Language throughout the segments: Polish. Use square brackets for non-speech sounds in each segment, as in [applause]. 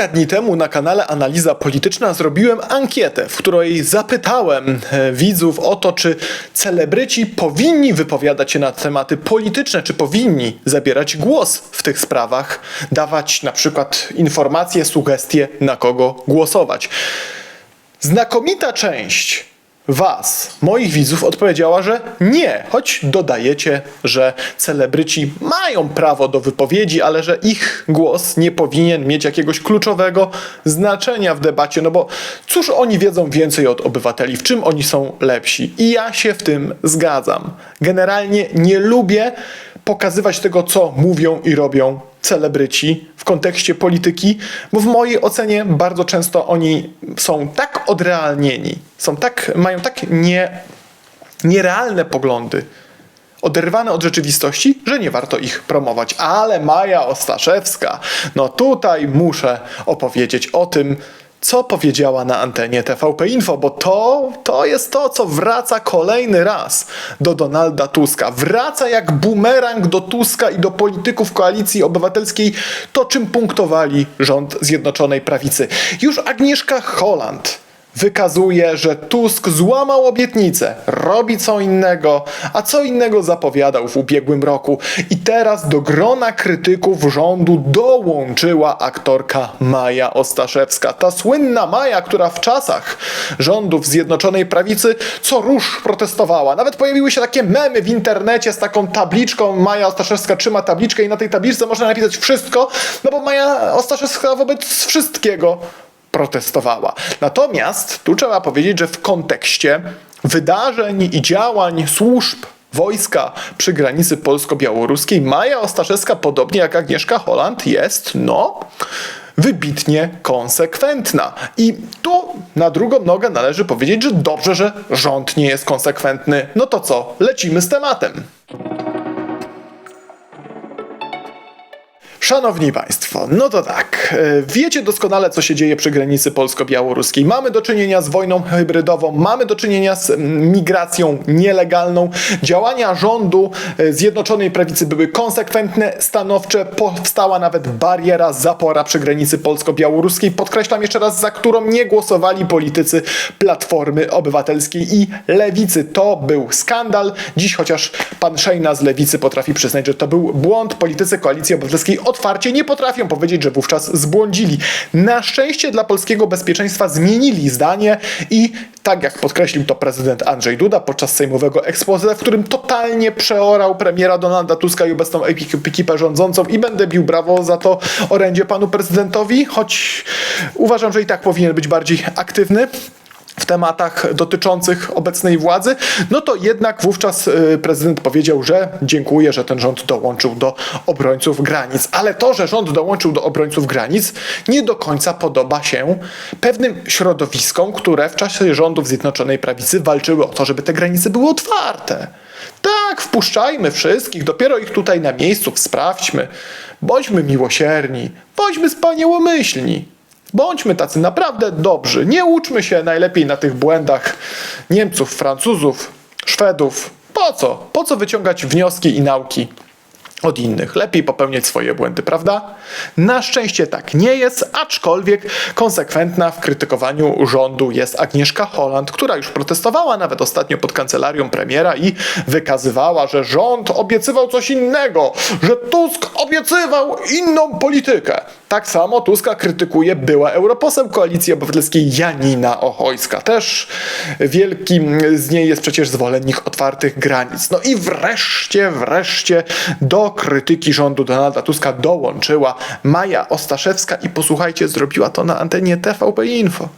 Kilka dni temu na kanale Analiza Polityczna zrobiłem ankietę, w której zapytałem e, widzów o to, czy celebryci powinni wypowiadać się na tematy polityczne, czy powinni zabierać głos w tych sprawach, dawać na przykład informacje, sugestie, na kogo głosować. Znakomita część Was, moich widzów, odpowiedziała, że nie, choć dodajecie, że celebryci mają prawo do wypowiedzi, ale że ich głos nie powinien mieć jakiegoś kluczowego znaczenia w debacie, no bo cóż oni wiedzą więcej od obywateli, w czym oni są lepsi. I ja się w tym zgadzam. Generalnie nie lubię pokazywać tego, co mówią i robią celebryci w kontekście polityki, bo w mojej ocenie bardzo często oni są tak odrealnieni, są tak, mają tak nie, nierealne poglądy, oderwane od rzeczywistości, że nie warto ich promować. Ale Maja Ostaszewska, no tutaj muszę opowiedzieć o tym, co powiedziała na antenie TVP Info, bo to, to jest to, co wraca kolejny raz do Donalda Tuska. Wraca jak bumerang do Tuska i do polityków koalicji obywatelskiej, to czym punktowali rząd Zjednoczonej Prawicy. Już Agnieszka Holland wykazuje, że Tusk złamał obietnicę, robi co innego, a co innego zapowiadał w ubiegłym roku. I teraz do grona krytyków rządu dołączyła aktorka Maja Ostaszewska. Ta słynna Maja, która w czasach rządów Zjednoczonej Prawicy co rusz protestowała. Nawet pojawiły się takie memy w internecie z taką tabliczką. Maja Ostaszewska trzyma tabliczkę i na tej tabliczce można napisać wszystko, no bo Maja Ostaszewska wobec wszystkiego protestowała. Natomiast tu trzeba powiedzieć, że w kontekście wydarzeń i działań służb wojska przy granicy polsko-białoruskiej Maja Ostaszewska, podobnie jak Agnieszka Holland, jest, no, wybitnie konsekwentna. I tu na drugą nogę należy powiedzieć, że dobrze, że rząd nie jest konsekwentny. No to co, lecimy z tematem. Szanowni Państwo, no to tak, e, wiecie doskonale, co się dzieje przy granicy polsko-białoruskiej. Mamy do czynienia z wojną hybrydową, mamy do czynienia z mm, migracją nielegalną. Działania rządu e, Zjednoczonej Prawicy były konsekwentne, stanowcze. Powstała nawet bariera, zapora przy granicy polsko-białoruskiej. Podkreślam jeszcze raz, za którą nie głosowali politycy Platformy Obywatelskiej i Lewicy. To był skandal. Dziś chociaż pan Szejna z Lewicy potrafi przyznać, że to był błąd. Politycy Koalicji Obywatelskiej otwarcie nie potrafią powiedzieć, że wówczas zbłądzili. Na szczęście dla polskiego bezpieczeństwa zmienili zdanie i tak jak podkreślił to prezydent Andrzej Duda podczas sejmowego expose, w którym totalnie przeorał premiera Donalda Tuska i obecną ekipę rządzącą i będę bił brawo za to orędzie panu prezydentowi, choć uważam, że i tak powinien być bardziej aktywny w tematach dotyczących obecnej władzy, no to jednak wówczas y, prezydent powiedział, że dziękuję, że ten rząd dołączył do obrońców granic. Ale to, że rząd dołączył do obrońców granic, nie do końca podoba się pewnym środowiskom, które w czasie rządów Zjednoczonej Prawicy walczyły o to, żeby te granice były otwarte. Tak, wpuszczajmy wszystkich, dopiero ich tutaj na miejscu sprawdźmy. Bądźmy miłosierni, bądźmy wspaniałomyślni. Bądźmy tacy naprawdę dobrzy. Nie uczmy się najlepiej na tych błędach Niemców, Francuzów, Szwedów. Po co? Po co wyciągać wnioski i nauki od innych? Lepiej popełniać swoje błędy, prawda? Na szczęście tak nie jest, aczkolwiek konsekwentna w krytykowaniu rządu jest Agnieszka Holland, która już protestowała nawet ostatnio pod kancelarią premiera i wykazywała, że rząd obiecywał coś innego, że Tusk obiecywał inną politykę. Tak samo Tuska krytykuje była europoseł Koalicji Obywatelskiej Janina Ochojska. Też wielki z niej jest przecież zwolennik otwartych granic. No i wreszcie, wreszcie do krytyki rządu Donalda Tuska dołączyła Maja Ostaszewska i posłuchajcie, zrobiła to na antenie TVP Info.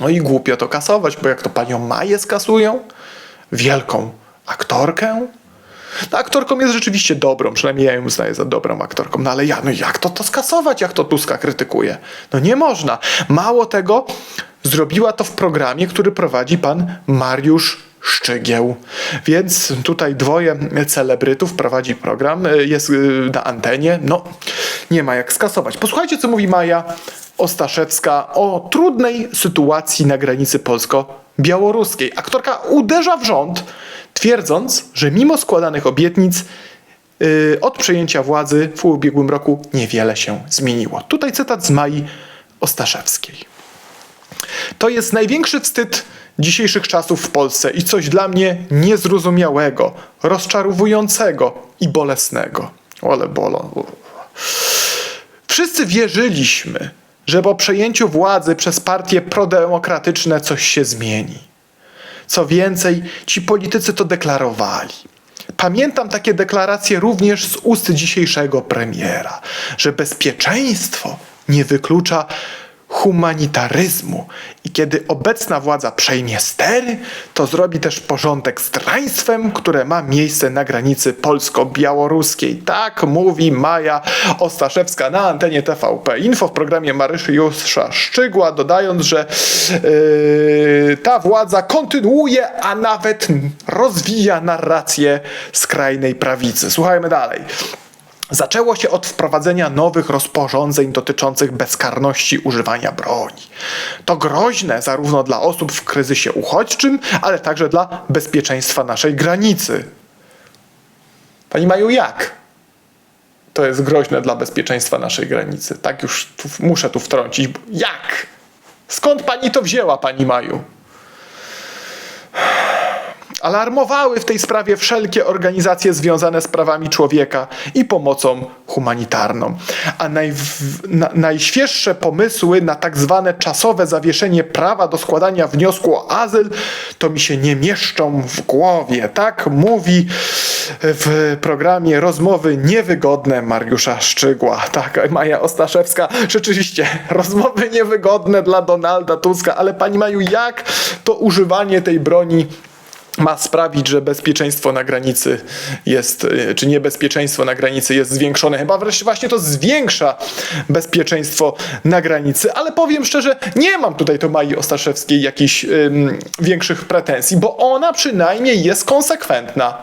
No i głupio to kasować, bo jak to panią Maję skasują? Wielką aktorkę? No, aktorką jest rzeczywiście dobrą, przynajmniej ja ją uznaję za dobrą aktorką. No ale ja, no jak to to skasować, jak to Tuska krytykuje? No nie można. Mało tego, zrobiła to w programie, który prowadzi pan Mariusz Szczygieł. Więc tutaj dwoje celebrytów prowadzi program, jest y, na antenie. No, nie ma jak skasować. Posłuchajcie, co mówi Maja Ostaszewska o trudnej sytuacji na granicy polsko-białoruskiej. Aktorka uderza w rząd, twierdząc, że mimo składanych obietnic yy, od przejęcia władzy w ubiegłym roku niewiele się zmieniło. Tutaj cytat z Mai Ostaszewskiej. To jest największy wstyd dzisiejszych czasów w Polsce i coś dla mnie niezrozumiałego, rozczarowującego i bolesnego. Ole bolo. Wszyscy wierzyliśmy, że po przejęciu władzy przez partie prodemokratyczne coś się zmieni. Co więcej, ci politycy to deklarowali. Pamiętam takie deklaracje również z ust dzisiejszego premiera, że bezpieczeństwo nie wyklucza humanitaryzmu i kiedy obecna władza przejmie stery, to zrobi też porządek z draństwem, które ma miejsce na granicy polsko-białoruskiej. Tak mówi Maja Ostaszewska na antenie TVP Info w programie Mariusza Szczygła, dodając, że yy, ta władza kontynuuje, a nawet rozwija narrację skrajnej prawicy. Słuchajmy dalej. Zaczęło się od wprowadzenia nowych rozporządzeń dotyczących bezkarności używania broni. To groźne zarówno dla osób w kryzysie uchodźczym, ale także dla bezpieczeństwa naszej granicy. Pani Maju, jak? To jest groźne dla bezpieczeństwa naszej granicy. Tak już tu, muszę tu wtrącić. Jak? Skąd pani to wzięła, pani Maju? Alarmowały w tej sprawie wszelkie organizacje związane z prawami człowieka i pomocą humanitarną. A na, najświeższe pomysły na tak zwane czasowe zawieszenie prawa do składania wniosku o azyl to mi się nie mieszczą w głowie. Tak mówi w programie rozmowy niewygodne Mariusza Szczygła. Tak, Maja Ostaszewska. Rzeczywiście, [laughs] rozmowy niewygodne dla Donalda Tuska, ale pani Maju, jak to używanie tej broni ma sprawić, że bezpieczeństwo na granicy jest, y, czy niebezpieczeństwo na granicy jest zwiększone. Chyba wreszcie właśnie to zwiększa bezpieczeństwo na granicy, ale powiem szczerze, nie mam tutaj do Mai Ostaszewskiej jakichś ym, większych pretensji, bo ona przynajmniej jest konsekwentna.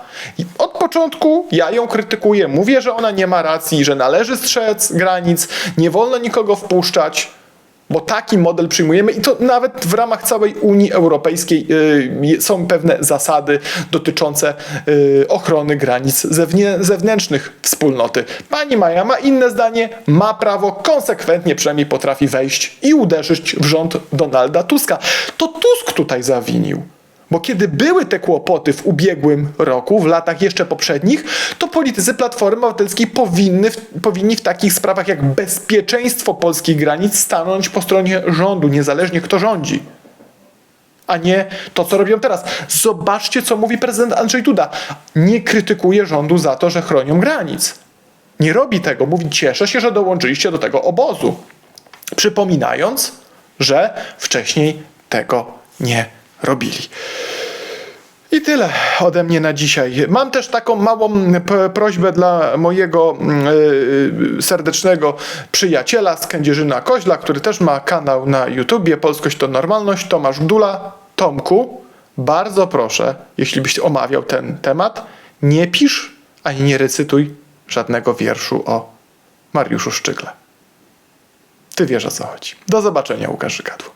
Od początku ja ją krytykuję, mówię, że ona nie ma racji, że należy strzec granic, nie wolno nikogo wpuszczać. Bo taki model przyjmujemy i to nawet w ramach całej Unii Europejskiej y, są pewne zasady dotyczące y, ochrony granic zewnę zewnętrznych wspólnoty. Pani Maja ma inne zdanie, ma prawo, konsekwentnie przynajmniej potrafi wejść i uderzyć w rząd Donalda Tuska. To Tusk tutaj zawinił. Bo kiedy były te kłopoty w ubiegłym roku, w latach jeszcze poprzednich, to politycy Platformy Obywatelskiej powinny powinni w takich sprawach jak bezpieczeństwo polskich granic stanąć po stronie rządu, niezależnie kto rządzi. A nie to, co robią teraz. Zobaczcie, co mówi prezydent Andrzej Duda. Nie krytykuje rządu za to, że chronią granic. Nie robi tego. Mówi, cieszę się, że dołączyliście do tego obozu. Przypominając, że wcześniej tego nie robili. I tyle ode mnie na dzisiaj. Mam też taką małą prośbę dla mojego yy, serdecznego przyjaciela z Kędzierzyna Koźla, który też ma kanał na YouTubie Polskość to Normalność, Tomasz Gdula. Tomku, bardzo proszę, jeśli byś omawiał ten temat, nie pisz ani nie recytuj żadnego wierszu o Mariuszu Szczygle. Ty wiesz o co chodzi. Do zobaczenia, Łukasz Żykadło.